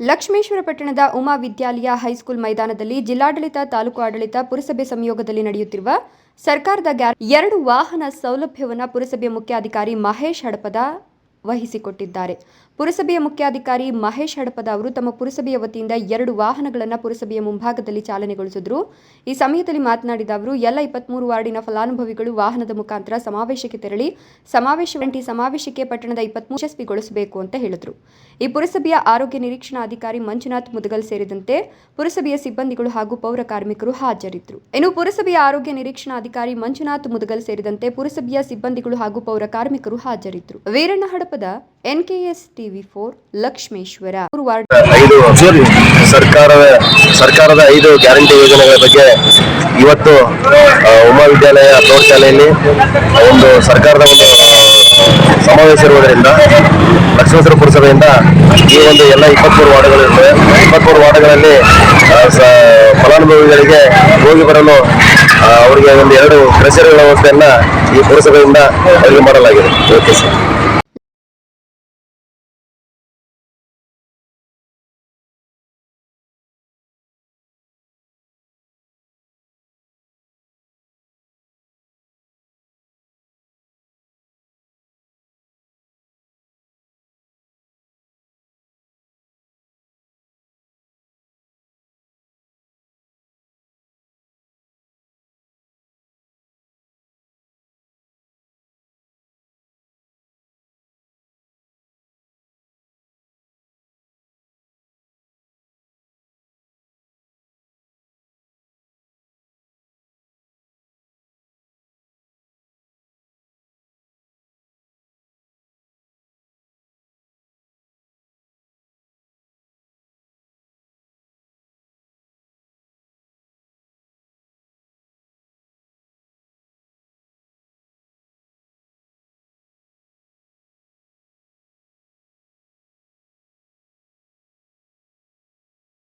ಲಕ್ಷ್ಮೇಶ್ವರ ಪಟ್ಟಣದ ಉಮಾ ವಿದ್ಯಾಲಯ ಹೈಸ್ಕೂಲ್ ಮೈದಾನದಲ್ಲಿ ಜಿಲ್ಲಾಡಳಿತ, ತಾಲೂಕು ಆಡಳಿತ, ಪುರಸಭೆ ಸಂಯೋಗದಲ್ಲಿ ನಡೆಯುತ್ತಿರುವ ಸರ್ಕಾರದ ಎರಡು ವಾಹನ ಸೌಲಭ್ಯವನ್ನು ಪುರಸಭೆ ಮುಖ್ಯಾಧಿಕಾರಿ ಮಹೇಶ್ ಹಡಪದ ವಹಿಸಿಕೊಟ್ಟಿದ್ದಾರೆ. ಪುರಸಭೆಯ ಮುಖ್ಯಾಧಿಕಾರಿ ಮಹೇಶ್ ಹಡಪದ ಅವರು ತಮ್ಮ ಪುರಸಭೆಯ ವತಿಯಿಂದ ಎರಡು ವಾಹನಗಳನ್ನು ಪುರಸಭೆಯ ಮುಂಭಾಗದಲ್ಲಿ ಚಾಲನೆಗೊಳಿಸಿದ್ರು. ಈ ಸಮಯದಲ್ಲಿ ಮಾತನಾಡಿದ ಅವರು, ಎಲ್ಲ ಇಪ್ಪತ್ಮೂರು ವಾರ್ಡಿನ ಫಲಾನುಭವಿಗಳು ವಾಹನದ ಮುಖಾಂತರ ಸಮಾವೇಶಕ್ಕೆ ತೆರಳಿ, ಸಮಾವೇಶ ಸಮಾವೇಶಕ್ಕೆ ಪಟ್ಟಣದ ಇಪ್ಪತ್ಮೂರು ಯಶಸ್ವಿಗೊಳಿಸಬೇಕು ಅಂತ ಹೇಳಿದರು. ಈ ಪುರಸಭೆಯ ಆರೋಗ್ಯ ನಿರೀಕ್ಷಣಾಧಿಕಾರಿ ಮಂಜುನಾಥ್ ಮುದಗಲ್ ಸೇರಿದಂತೆ ಪುರಸಭೆಯ ಸಿಬ್ಬಂದಿಗಳು ಹಾಗೂ ಪೌರ ಕಾರ್ಮಿಕರು ಹಾಜರಿದ್ದರು. ಇನ್ನು ಪುರಸಭೆಯ ಆರೋಗ್ಯ ನಿರೀಕ್ಷಣಾಧಿಕಾರಿ ಮಂಜುನಾಥ್ ಮುದಗಲ್ ಸೇರಿದಂತೆ ಪುರಸಭೆಯ ಸಿಬ್ಬಂದಿಗಳು ಹಾಗೂ ಪೌರ ಕಾರ್ಮಿಕರು ಹಾಜರಿದ್ದರು. Veeranna Hadapada NKS TV four Lakshmeshwar ಐದು ಸರ್ಕಾರದ ಸರ್ಕಾರದ ಐದು ಗ್ಯಾರಂಟಿ ಯೋಜನೆಗಳ ಬಗ್ಗೆ ಇವತ್ತು ಉಮಾ ವಿದ್ಯಾಲಯ ಪ್ರೌಢಶಾಲೆಯಲ್ಲಿ ಒಂದು ಸರ್ಕಾರದ ಒಂದು ಸಮಾವೇಶ ಇರುವುದರಿಂದ ಲಕ್ಷ್ಮೇಶ್ವರ ಪುರಸಭೆಯಿಂದ ಈ ಒಂದು ಎಲ್ಲ ಇಪ್ಪತ್ಮೂರು ವಾರ್ಡ್ಗಳಿರ್ತವೆ ಇಪ್ಪತ್ಮೂರು ವಾರ್ಡ್ಗಳಲ್ಲಿ ಫಲಾನುಭವಿಗಳಿಗೆ ಹೋಗಿ ಬರಲು ಅವರಿಗೆ ಒಂದು ಎರಡು ಕ್ರಷರ್ಗಳ ವ್ಯವಸ್ಥೆಯನ್ನ ಈ ಪುರಸಭೆಯಿಂದ ಮಾಡಲಾಗಿದೆ. Okay sir.